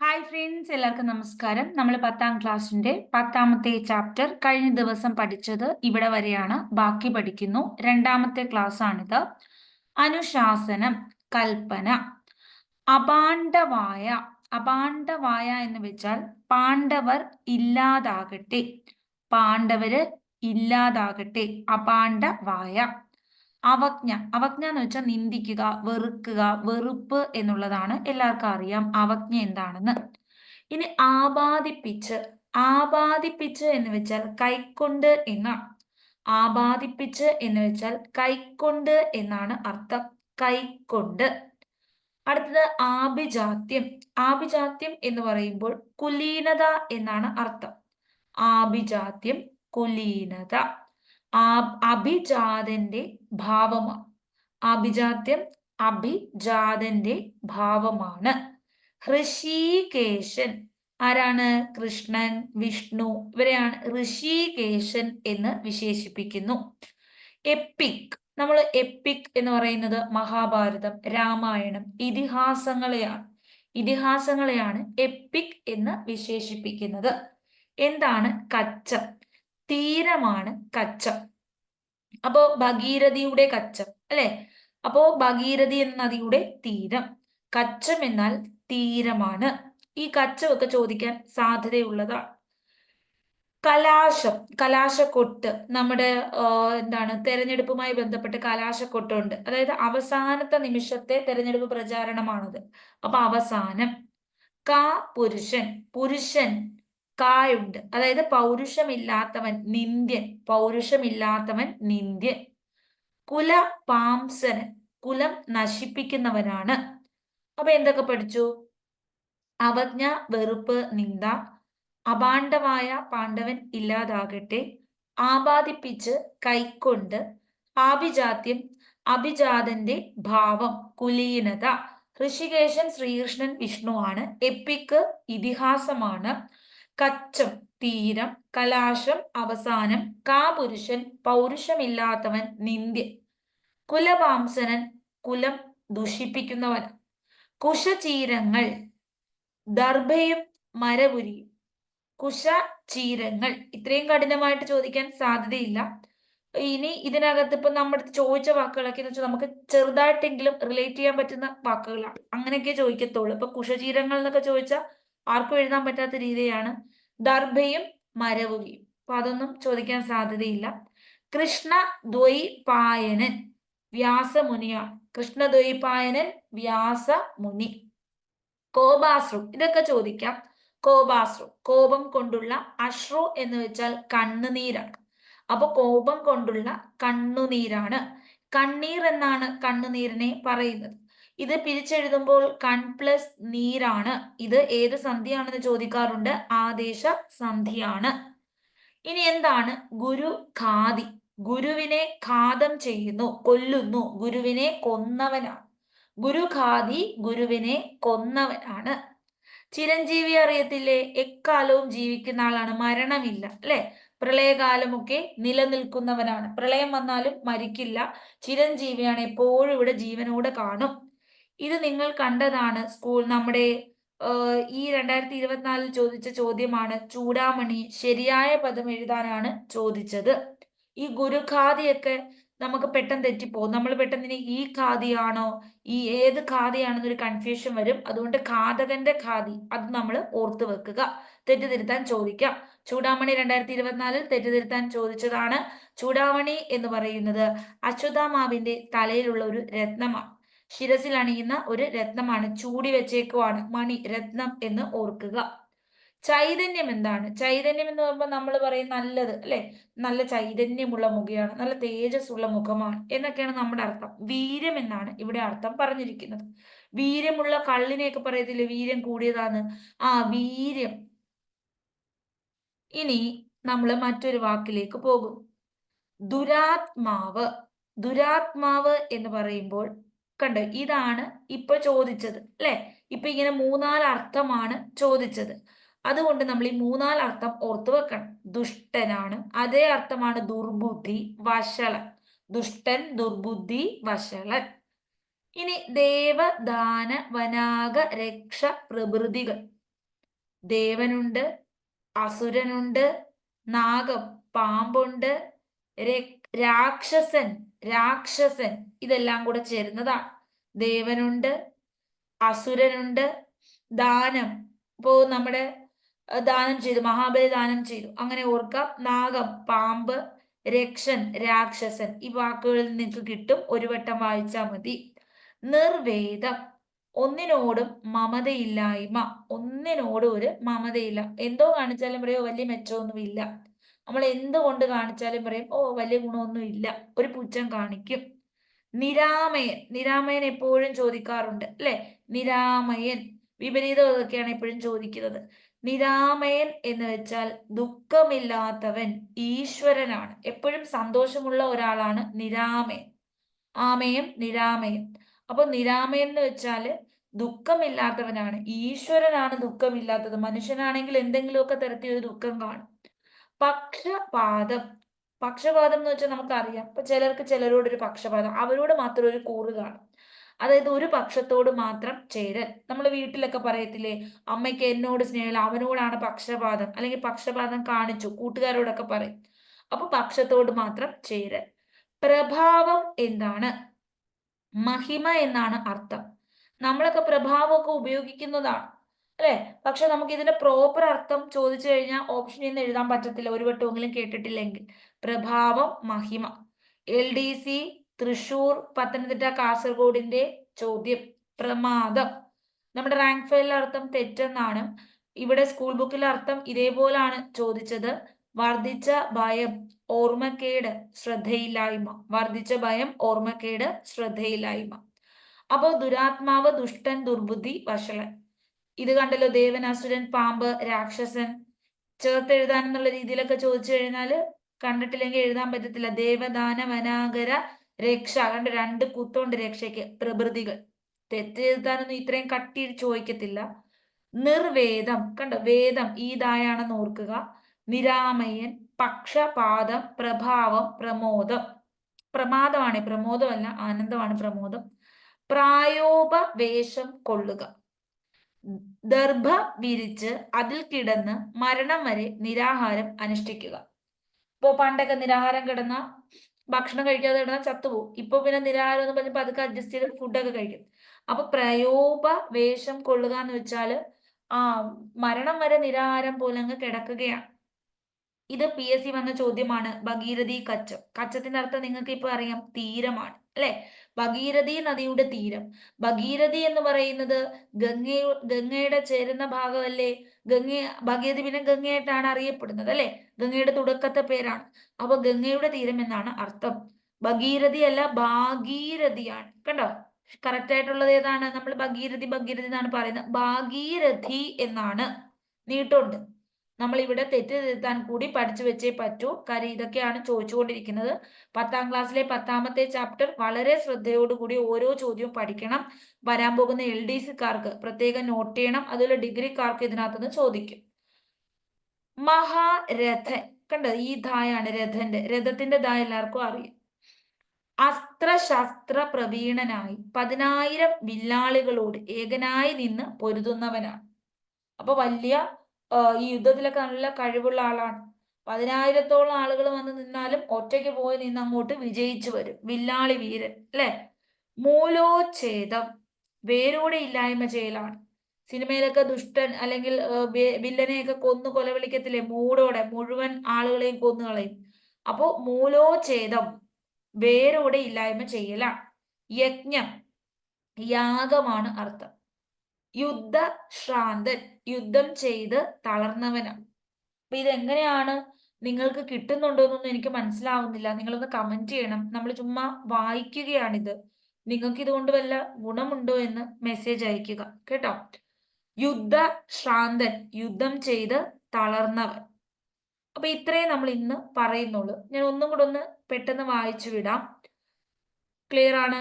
Hi friends എല്ലാവർക്കും നമസ്കാരം. നമ്മൾ പത്താം ക്ലാസ്സിന്റെ പത്താമത്തെ ചാപ്റ്റർ കഴിഞ്ഞ ദിവസം പഠിച്ചത് ഇവിടെ വരെയാണ്. ബാക്കി പഠിക്കുന്നു. രണ്ടാമത്തെ ക്ലാസ് ആണിത്. അനുശാസനം കൽപ്പന അപാണ്ഡവായ. അപാണ്ഡവായ എന്ന് വെച്ചാൽ പാണ്ഡവർ ഇല്ലാതാകട്ടെ. പാണ്ഡവര് ഇല്ലാതാകട്ടെ. അപാണ്ഡവായ. അവജ്ഞ. അവജ്ഞ എന്ന് വെച്ചാൽ നിന്ദിക്കുക വെറുക്കുക വെറുപ്പ് എന്നുള്ളതാണ് എല്ലാവർക്കും അറിയാം അവജ്ഞ എന്താണെന്ന്. ഇനി ആപാദിപ്പിച്ച്. ആപാദിപ്പിച്ച് എന്ന് വെച്ചാൽ കൈക്കൊണ്ട് എന്നാണ്. ആപാദിപ്പിച്ച് എന്ന് വെച്ചാൽ കൈക്കൊണ്ട് എന്നാണ് അർത്ഥം. കൈക്കൊണ്ട്. അടുത്തത് ആഭിജാത്യം. ആഭിജാത്യം എന്ന് പറയുമ്പോൾ കുലീനത എന്നാണ് അർത്ഥം. ആഭിജാത്യം കുലീനത. അഭിജാതന്റെ ഭാവമാണ് അഭിജാത്യം അഭിജാതന്റെ ഭാവമാണ്. ഋഷികേശൻ ആരാണ്? കൃഷ്ണൻ വിഷ്ണു ഇവരെയാണ് ഋഷികേശൻ എന്ന് വിശേഷിപ്പിക്കുന്നു. എപ്പിക് നമ്മൾ എപ്പിക് എന്ന് പറയുന്നത് മഹാഭാരതം രാമായണം ഇതിഹാസങ്ങളെയാണ്. ഇതിഹാസങ്ങളെയാണ് എപ്പിക് എന്ന് വിശേഷിപ്പിക്കുന്നത്. എന്താണ് കച്ചം? തീരമാണ് കച്ചം. അപ്പോ ഭഗീരഥിയുടെ കച്ചം അല്ലെ? അപ്പോ ഭഗീരഥി എന്ന നദിയുടെ തീരം. കച്ചം എന്നാൽ തീരമാണ്. ഈ കച്ചമൊക്കെ ചോദിക്കാൻ സാധ്യതയുള്ളതാണ് കലാശം കലാശക്കൊട്ട്. നമ്മുടെ എന്താണ് തെരഞ്ഞെടുപ്പുമായി ബന്ധപ്പെട്ട് കലാശക്കൊട്ടുണ്ട്. അതായത് അവസാനത്തെ നിമിഷത്തെ തെരഞ്ഞെടുപ്പ് പ്രചാരണമാണത്. അപ്പൊ അവസാനം. കാ പുരുഷൻ പുരുഷൻ കായുണ്ട്. അതായത് പൗരുഷമില്ലാത്തവൻ നിന്ദ്യൻ പൗരുഷമില്ലാത്തവൻ നിന്ദ്യൻ. കുല പാംസനൻ കുലം നശിപ്പിക്കുന്നവനാണ്. അപ്പൊ എന്തൊക്കെ പഠിച്ചു? അവജ്ഞ വെറുപ്പ് നിന്ദ അപാണ്ഡമായ പാണ്ഡവൻ ഇല്ലാതാകട്ടെ ആപാദിപ്പിച്ച് കൈക്കൊണ്ട് ആഭിജാത്യം അഭിജാതന്റെ ഭാവം കുലീനത. ഋഷികേശൻ ശ്രീകൃഷ്ണൻ വിഷ്ണുവാണ് എപ്പിക്ക് ഇതിഹാസമാണ്. കച്ചം തീരം കലാശം അവസാനം കാപുരുഷൻ പൗരുഷമില്ലാത്തവൻ നിന്ദ്യ. കുലവാംസനൻ കുലം ദുഷിപ്പിക്കുന്നവൻ. കുശചീരങ്ങൾ ദർഭയും മരപുരിയും കുശചീരങ്ങൾ ഇത്രയും കഠിനമായിട്ട് ചോദിക്കാൻ സാധ്യതയില്ല. ഇനി ഇതിനകത്ത് ഇപ്പൊ നമ്മുടെ ചോദിച്ച വാക്കുകളൊക്കെ എന്ന് വെച്ചാൽ നമുക്ക് ചെറുതായിട്ടെങ്കിലും റിലേറ്റ് ചെയ്യാൻ പറ്റുന്ന വാക്കുകളാണ് അങ്ങനെയൊക്കെ ചോദിക്കത്തുള്ളൂ. ഇപ്പൊ കുശചീരങ്ങൾ എന്നൊക്കെ ചോദിച്ചാൽ ആർക്കും എഴുതാൻ പറ്റാത്ത രീതിയാണ്. ദർഭയും മരവുകയും. അപ്പൊ അതൊന്നും ചോദിക്കാൻ സാധ്യതയില്ല. കൃഷ്ണ ദ്വൈപായനൻ വ്യാസമുനിയാണ് കൃഷ്ണ ദ്വൈപായനൻ വ്യാസമുനി കോപാശ്രു ഇതൊക്കെ ചോദിക്കാം. കോപാശ്രു കോപം കൊണ്ടുള്ള അശ്രു എന്ന് വെച്ചാൽ കണ്ണുനീരാണ്. അപ്പൊ കോപം കൊണ്ടുള്ള കണ്ണുനീരാണ്. കണ്ണീർ എന്നാണ് കണ്ണുനീരിനെ പറയുന്നത്. ഇത് പിരിച്ചെഴുതുമ്പോൾ കൺ പ്ലസ് നീരാണ്. ഇത് ഏത് സന്ധിയാണെന്ന് ചോദിക്കാറുണ്ട്. ആദേശ സന്ധിയാണ് ഇനി എന്താണ്? ഗുരു ഖാദി. ഗുരുവിനെ ഖാദം ചെയ്യുന്നു കൊല്ലുന്നു. ഗുരുവിനെ കൊന്നവനാണ്. ഗുരു ഖാദി ഗുരുവിനെ കൊന്നവനാണ്. ചിരഞ്ജീവി അറിയത്തില്ലേ? എക്കാലവും ജീവിക്കുന്ന ആളാണ്. മരണമില്ല അല്ലെ? പ്രളയകാലമൊക്കെ നിലനിൽക്കുന്നവനാണ്. പ്രളയം വന്നാലും മരിക്കില്ല. ചിരഞ്ജീവിയാണ് എപ്പോഴും ഇവിടെ ജീവനോടെ കാണും. ഇത് നിങ്ങൾ കണ്ടതാണ് സ്കൂൾ നമ്മുടെ ഈ രണ്ടായിരത്തി ഇരുപത്തിനാലിൽ ചോദിച്ച ചോദ്യമാണ് ചൂടാമണി ശരിയായ പദം എഴുതാനാണ് ചോദിച്ചത്. ഈ ഗുരുഖാദിയൊക്കെ നമുക്ക് പെട്ടെന്ന് തെറ്റിപ്പോകും നമ്മൾ പെട്ടെന്ന് ഈ ഖാദിയാണോ? ഈ ഏത് ഖാദിയാണെന്നൊരു കൺഫ്യൂഷൻ വരും. അതുകൊണ്ട് ഖാദകന്റെ ഖാദി അത് നമ്മൾ ഓർത്തു വെക്കുക. തെറ്റുതിരുത്താൻ ചോദിക്കാം. ചൂടാമണി രണ്ടായിരത്തി ഇരുപത്തിനാലിൽ തെറ്റുതിരുത്താൻ ചോദിച്ചതാണ് ചൂടാമണി എന്ന് പറയുന്നത് അശ്വതാമാവിന്റെ തലയിലുള്ള ഒരു രത്നമാണ് ശിരസിൽ അണിയുന്ന ഒരു രത്നമാണ് ചൂടി വെച്ചേക്കുവാണ്. മണി രത്നം എന്ന് ഓർക്കുക. ചൈതന്യം എന്താണ്? ചൈതന്യം എന്ന് പറയുമ്പോൾ നമ്മൾ പറയും നല്ലത് അല്ലെ? നല്ല ചൈതന്യമുള്ള മുഖയാണ് നല്ല തേജസ്സുള്ള മുഖമാണ് എന്നൊക്കെയാണ് നമ്മുടെ അർത്ഥം. വീര്യം എന്നാണ് ഇവിടെ അർത്ഥം പറഞ്ഞിരിക്കുന്നത്. വീര്യമുള്ള കള്ളിനെയൊക്കെ പറയത്തില്ലേ? വീര്യം കൂടിയതാണ്. ആ വീര്യം. ഇനി നമ്മൾ മറ്റൊരു വാക്കിലേക്ക് പോകും. ദുരാത്മാവ്. ദുരാത്മാവ് എന്ന് പറയുമ്പോൾ കണ്ടോ. ഇതാണ് ഇപ്പൊ ചോദിച്ചത് അല്ലെ? ഇപ്പൊ ഇങ്ങനെ മൂന്നാൽ അർത്ഥമാണ് ചോദിച്ചത്. അതുകൊണ്ട് നമ്മൾ ഈ മൂന്നാൽ അർത്ഥം ഓർത്തു വെക്കണം. ദുഷ്ടനാണ്. അതേ അർത്ഥമാണ് ദുർബുദ്ധി വഷളൻ. ദുഷ്ടൻ ദുർബുദ്ധി വഷളൻ. ഇനി ദേവ ദാന വനാഗ രക്ഷ പ്രഭൃതികൾ. ദേവനുണ്ട് അസുരനുണ്ട് നാഗം പാമ്പുണ്ട് രാക്ഷസൻ രാക്ഷസൻ ഇതെല്ലാം കൂടെ ചേരുന്നതാണ്. ദേവനുണ്ട് അസുരനുണ്ട് ദാനം. ഇപ്പോ നമ്മുടെ ദാനം ചെയ്തു മഹാബലി ദാനം ചെയ്തു. അങ്ങനെ ഓർക്കാം നാഗം പാമ്പ് രക്ഷൻ രാക്ഷസൻ ഈ വാക്കുകളിൽ നിങ്ങൾക്ക് കിട്ടും. ഒരു വട്ടം വായിച്ചാൽ മതി. നിർവേദം. ഒന്നിനോടും മമതയില്ലായ്മ. ഒന്നിനോടും ഒരു മമതയില്ല. എന്തോ കാണിച്ചാലും പറയോ വലിയ മെച്ചമൊന്നുമില്ല. നമ്മൾ എന്ത് കൊണ്ട് കാണിച്ചാലും പറയും ഓ വലിയ ഗുണമൊന്നും ഇല്ല. ഒരു പുച്ഛം കാണിക്കും. നിരാമയൻ നിരാമയൻ എപ്പോഴും ചോദിക്കാറുണ്ട് അല്ലെ? നിരാമയൻ വിപരീതമൊക്കെയാണ് എപ്പോഴും ചോദിക്കുന്നത്. നിരാമയൻ എന്ന് വെച്ചാൽ ദുഃഖമില്ലാത്തവൻ ഈശ്വരനാണ്. എപ്പോഴും സന്തോഷമുള്ള ഒരാളാണ് നിരാമയൻ. ആമയം നിരാമയൻ. അപ്പൊ നിരാമയൻ എന്ന് വെച്ചാൽ ദുഃഖമില്ലാത്തവനാണ്. ഈശ്വരനാണ് ദുഃഖമില്ലാത്തത്. മനുഷ്യനാണെങ്കിൽ എന്തെങ്കിലുമൊക്കെ തരത്തിൽ ഒരു ദുഃഖം കാണും. പക്ഷപാതം. പക്ഷപാതം എന്ന് വെച്ചാൽ നമുക്കറിയാം. ഇപ്പൊ ചിലർക്ക് ചിലരോട് ഒരു പക്ഷപാതം അവരോട് മാത്രം ഒരു കൂറ് കാണും. അതായത് ഒരു പക്ഷത്തോട് മാത്രം ചേരൽ. നമ്മൾ വീട്ടിലൊക്കെ പറയത്തില്ലേ അമ്മയ്ക്ക് എന്നോട് സ്നേഹം അവനോടാണ് പക്ഷപാതം. അല്ലെങ്കിൽ പക്ഷപാതം കാണിച്ചു കൂട്ടുകാരോടൊക്കെ പറയും. അപ്പൊ പക്ഷത്തോട് മാത്രം ചേരൽ. പ്രഭാവം എന്താണ്? മഹിമ എന്നാണ് അർത്ഥം. നമ്മളൊക്കെ പ്രഭാവമൊക്കെ ഉപയോഗിക്കുന്നതാണ്. അല്ലെ? പക്ഷെ നമുക്ക് ഇതിന്റെ പ്രോപ്പർ അർത്ഥം ചോദിച്ചു കഴിഞ്ഞാൽ ഓപ്ഷനിൽ നിന്ന് എഴുതാൻ പറ്റത്തില്ല. ഒരു വട്ടമെങ്കിലും കേട്ടിട്ടില്ലെങ്കിൽ. പ്രഭാവം മഹിമ. L D C Thrissur Pathanamthitta കാസർഗോഡിന്റെ ചോദ്യം പ്രമാദം. നമ്മുടെ റാങ്ക് ഫയലിൽ അർത്ഥം തെറ്റെന്നാണ്. ഇവിടെ സ്കൂൾ ബുക്കിൽ അർത്ഥം ഇതേപോലാണ് ചോദിച്ചത്. വർദ്ധിച്ച ഭയം ഓർമ്മക്കേട് ശ്രദ്ധയില്ലായ്മ. വർദ്ധിച്ച ഭയം ഓർമ്മക്കേട് ശ്രദ്ധയില്ലായ്മ. അപ്പോ ദുരാത്മാവ് ദുഷ്ടൻ ദുർബുദ്ധി വഷളൻ. ഇത് കണ്ടല്ലോ ദേവൻ അസുരൻ പാമ്പ് രാക്ഷസൻ. ചേർത്ത് എഴുതാൻ എന്നുള്ള രീതിയിലൊക്കെ ചോദിച്ചു കഴിഞ്ഞാൽ കണ്ടിട്ടില്ലെങ്കിൽ എഴുതാൻ പറ്റത്തില്ല. ദേവദാന വനാകര രക്ഷ. കണ്ട് രണ്ട് കുത്തോണ്ട് രക്ഷയ്ക്ക്. പ്രഭൃതികൾ. തെറ്റെഴുതാനൊന്നും ഇത്രയും കട്ടി ചോദിക്കത്തില്ല. നിർവേദം. കണ്ടോ? വേദം ഈതായാണെന്ന് ഓർക്കുക. നിരാമയൻ പക്ഷപാതം പ്രഭാവം പ്രമോദം. പ്രമാദമാണ്. പ്രമോദമല്ല ആനന്ദമാണ് പ്രമോദം. പ്രായോപവേഷം കൊള്ളുക. ദർഭ വിരിച്ച് അതിൽ കിടന്ന് മരണം വരെ നിരാഹാരം അനുഷ്ഠിക്കുക. ഇപ്പോ പണ്ടൊക്കെ നിരാഹാരം കിടന്ന ഭക്ഷണം കഴിക്കാതെ കിടന്ന ചത്തുപോകും ഇപ്പൊ പിന്നെ നിരാഹാരം എന്ന് പറഞ്ഞപ്പോ അതൊക്കെ അഡ്ജസ്റ്റ് ചെയ്ത് ഫുഡൊക്കെ കഴിക്കും. അപ്പൊ പ്രയോപ വേഷം കൊള്ളുക എന്ന് വെച്ചാൽ ആ മരണം വരെ നിരാഹാരം പോലെ അങ്ങ് കിടക്കുകയാണ്. ഇത് പി എസ് സി വന്ന ചോദ്യമാണ് ഭഗീരഥി കച്ചം. കച്ചത്തിന്റെ അർത്ഥം നിങ്ങൾക്ക് ഇപ്പൊ അറിയാം തീരമാണ്. അല്ലെ? ഭഗീരഥി നദിയുടെ തീരം. ഭഗീരഥി എന്ന് പറയുന്നത് ഗംഗ ഗംഗയുടെ ചേരുന്ന ഭാഗമല്ലേ? ഗംഗ ഭഗീരഥി പിന്നെ ഗംഗയായിട്ടാണ് അറിയപ്പെടുന്നത് അല്ലെ? ഗംഗയുടെ തുടക്കത്തെ പേരാണ്. അപ്പൊ ഗംഗയുടെ തീരം എന്നാണ് അർത്ഥം. ഭഗീരഥി അല്ല ഭാഗീരഥിയാണ്. കണ്ടോ? കറക്റ്റ് ആയിട്ടുള്ളത് ഏതാണ്? നമ്മൾ ഭഗീരഥി ഭഗീരഥി എന്നാണ് പറയുന്നത്. ഭാഗീരഥി എന്നാണ്. നീട്ടുണ്ട് നമ്മൾ ഇവിടെ തെറ്റ് തിരുത്താൻ കൂടി പഠിച്ചു വെച്ചേ പറ്റൂ. കാര്യം ഇതൊക്കെയാണ് ചോദിച്ചുകൊണ്ടിരിക്കുന്നത്. പത്താം ക്ലാസ്സിലെ പത്താമത്തെ ചാപ്റ്റർ വളരെ ശ്രദ്ധയോടുകൂടി ഓരോ ചോദ്യവും പഠിക്കണം. വരാൻ പോകുന്ന എൽ ഡി സിക്കാർക്ക് പ്രത്യേകം നോട്ട് ചെയ്യണം. അതുപോലെ ഡിഗ്രിക്കാർക്ക് ഇതിനകത്തുനിന്ന് ചോദിക്കും. മഹാരഥൻ. കണ്ടോ? ഈ ധായാണ് രഥന്റെ. രഥത്തിന്റെ ധായ എല്ലാവർക്കും അറിയാം. അസ്ത്രശസ്ത്ര പ്രവീണനായി പതിനായിരം വില്ലാളികളോട് ഏകനായി നിന്ന് പൊരുതുന്നവനാണ്. അപ്പൊ വലിയ ഈ യുദ്ധത്തിലൊക്കെ നല്ല കഴിവുള്ള ആളാണ്. പതിനായിരത്തോളം ആളുകൾ വന്ന് നിന്നാലും ഒറ്റയ്ക്ക് പോയി നിന്ന് അങ്ങോട്ട് വിജയിച്ചു വരും. വില്ലാളി വീരൻ അല്ലെ? മൂലോച്ഛേദം വേരോടെ ഇല്ലായ്മ ചെയ്യലാണ്. സിനിമയിലൊക്കെ ദുഷ്ടൻ അല്ലെങ്കിൽ വില്ലനെയൊക്കെ കൊന്നു കൊലവിളിക്കത്തില്ലേ? മൂടോടെ മുഴുവൻ ആളുകളെയും കൊന്നു കളയും. അപ്പോ മൂലോച്ഛേദം വേരോടെ ഇല്ലായ്മ ചെയ്യലാണ്. യജ്ഞം യാഗമാണ് അർത്ഥം. യുദ്ധ ശ്രാന്തൻ യുദ്ധം ചെയ്ത് തളർന്നവനാണ് അപ്പൊ ഇതെങ്ങനെയാണ് നിങ്ങൾക്ക് കിട്ടുന്നുണ്ടോ എന്നൊന്നും എനിക്ക് മനസ്സിലാവുന്നില്ല. നിങ്ങളൊന്ന് കമന്റ് ചെയ്യണം. നമ്മൾ ചുമ്മാ വായിക്കുകയാണിത്. നിങ്ങൾക്ക് ഇതുകൊണ്ട് വല്ല ഗുണമുണ്ടോ എന്ന് മെസ്സേജ് അയക്കുക കേട്ടോ? യുദ്ധ ശ്രാന്തൻ യുദ്ധം ചെയ്ത് തളർന്നവൻ. അപ്പൊ ഇത്രയും നമ്മൾ ഇന്ന് പറയുന്നുള്ളൂ. ഞാൻ ഒന്നും കൂടെ ഒന്ന് പെട്ടെന്ന് വായിച്ചു വിടാം. ക്ലിയർ ആണ്?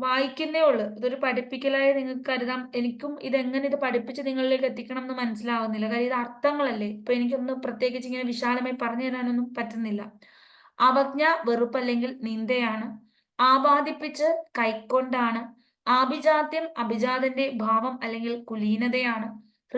വായിക്കുന്നേ ഉള്ളൂ. ഇതൊരു പഠിപ്പിക്കലായി നിങ്ങൾക്ക് കരുതാം. എനിക്കും ഇതെങ്ങനെ ഇത് പഠിപ്പിച്ച് നിങ്ങളിലേക്ക് എത്തിക്കണം എന്ന് മനസ്സിലാവുന്നില്ല. കാര്യം ഇത് അർത്ഥങ്ങളല്ലേ? ഇപ്പൊ എനിക്കൊന്ന് പ്രത്യേകിച്ച് ഇങ്ങനെ വിശാലമായി പറഞ്ഞു തരാനൊന്നും പറ്റുന്നില്ല. അവജ്ഞ വെറുപ്പല്ലെങ്കിൽ നിന്ദയാണ്. ആപാദിപ്പിച്ച് കൈക്കൊണ്ടാണ്. ആഭിജാത്യം അഭിജാതന്റെ ഭാവം അല്ലെങ്കിൽ കുലീനതയാണ്.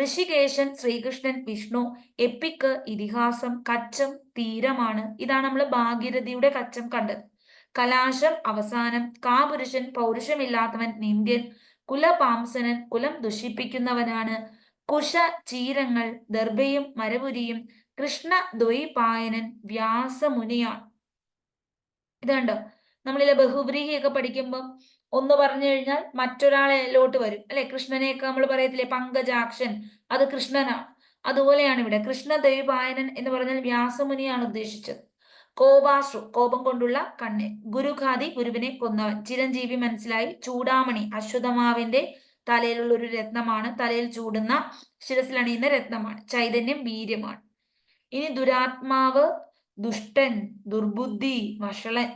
ഋഷികേശൻ ശ്രീകൃഷ്ണൻ വിഷ്ണു എപ്പിക്ക് ഇതിഹാസം കച്ചം തീരമാണ്. ഇതാണ് നമ്മൾ ഭാഗീരഥിയുടെ കച്ചം കണ്ടത്. കലാശം അവസാനം. കാപുരുഷൻ പൗരുഷമില്ലാത്തവൻ നിന്ദ്യൻ. കുലപാംസനൻ കുലം ദുഷിപ്പിക്കുന്നവനാണ്. കുശ ചീരങ്ങൾ ദർഭയും മരപുരിയും. കൃഷ്ണ ദ്വൈപായനൻ വ്യാസമുനിയാണ് ഇതുണ്ടോ? നമ്മളിലെ ബഹുബ്രീഹിയൊക്കെ പഠിക്കുമ്പം ഒന്ന് പറഞ്ഞു കഴിഞ്ഞാൽ മറ്റൊരാളിലോട്ട് വരും. അല്ലെ? കൃഷ്ണനെയൊക്കെ നമ്മൾ പറയത്തില്ലേ? പങ്കജാക്ഷൻ. അത് കൃഷ്ണനാണ് അതുപോലെയാണ് ഇവിടെ. കൃഷ്ണ ദ്വൈപായനൻ എന്ന് പറഞ്ഞാൽ വ്യാസമുനിയാണ് ഉദ്ദേശിച്ചത്. കോപാശ്രു കോപം കൊണ്ടുള്ള കണ്ണ്. ഗുരുഖാദി ഗുരുവിനെ കൊന്നവൻ. ചിരഞ്ജീവി മനസ്സിലായി. ചൂടാമണി അശ്വതമാവിന്റെ തലയിലുള്ള ഒരു രത്നമാണ്. തലയിൽ ചൂടുന്ന ശിരസിലണിയുന്ന രത്നമാണ്. ചൈതന്യം വീര്യമാണ്. ഇനി ദുരാത്മാവ് ദുഷ്ടൻ ദുർബുദ്ധി വഷളൻ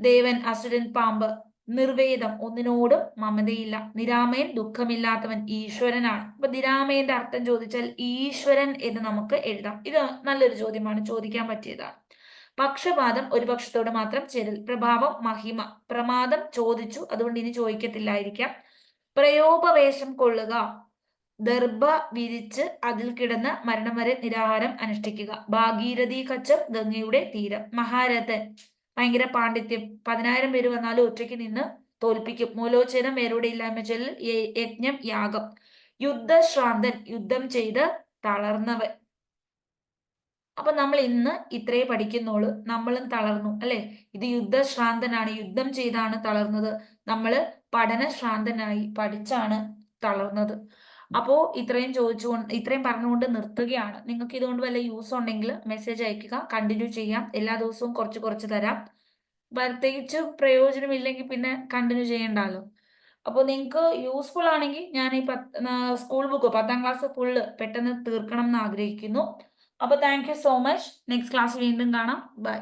ദേവൻ അസുരൻ പാമ്പ് നിർവേദം ഒന്നിനോടും മമതയില്ല. നിരാമയൻ ദുഃഖമില്ലാത്തവൻ ഈശ്വരനാണ്. അപ്പൊ നിരാമയന്റെ അർത്ഥം ചോദിച്ചാൽ ഈശ്വരൻ എന്ന് നമുക്ക് എഴുതാം. ഇത് നല്ലൊരു ചോദ്യമാണ്. ചോദിക്കാൻ പറ്റിയതാണ്. പക്ഷപാതം ഒരു പക്ഷത്തോട് മാത്രം ചേരൽ പ്രഭാവം മഹിമ. പ്രമാദം ചോദിച്ചു. അതുകൊണ്ട് ഇനി ചോദിക്കത്തില്ലായിരിക്കാം. പ്രയോപവേഷം കൊള്ളുക. ദർഭ വിരിച്ച് അതിൽ കിടന്ന് മരണം വരെ നിരാഹാരം അനുഷ്ഠിക്കുക. ഭാഗീരഥി കച്ചം ഗംഗയുടെ തീരം. മഹാരഥൻ. ഭയങ്കര പാണ്ഡിത്യം. പതിനായിരം പേര് വന്നാലും ഒറ്റയ്ക്ക് നിന്ന് തോൽപ്പിക്കും. മൂലോചനം വേരോടെ ഇല്ലായ്മ ചൊല്ലൽ യജ്ഞം യാഗം. യുദ്ധശ്രാന്തൻ. യുദ്ധം ചെയ്ത് തളർന്നവൻ. അപ്പൊ നമ്മൾ ഇന്ന് ഇത്രേ പഠിക്കുന്നുള്ളൂ. നമ്മളും തളർന്നു അല്ലെ? ഇത് യുദ്ധശ്രാന്തനാണ്. യുദ്ധം ചെയ്താണ് തളർന്നത്. നമ്മൾ പഠനശ്രാന്തനായി പഠിച്ചാണ് തളർന്നത്. അപ്പോ ഇത്രയും ചോദിച്ചുകൊണ്ട് ഇത്രയും പറഞ്ഞുകൊണ്ട് നിർത്തുകയാണ്. നിങ്ങൾക്ക് ഇതുകൊണ്ട് വല്ല യൂസ് ഉണ്ടെങ്കിൽ മെസ്സേജ് അയക്കുക. കണ്ടിന്യൂ ചെയ്യാം. എല്ലാ ദിവസവും കുറച്ച് കുറച്ച് തരാം. പ്രത്യേകിച്ച് പ്രയോജനമില്ലെങ്കിൽ പിന്നെ കണ്ടിന്യൂ ചെയ്യണ്ടല്ലോ. അപ്പോൾ നിങ്ങൾക്ക് യൂസ്ഫുൾ ആണെങ്കിൽ ഞാൻ ഈ പത്ത് സ്കൂൾ ബുക്ക് പത്താം ക്ലാസ് ഫുള്ള് പെട്ടെന്ന് തീർക്കണം എന്ന് ആഗ്രഹിക്കുന്നു. അപ്പോൾ thank you so much next class വീണ്ടും കാണാം. ബൈ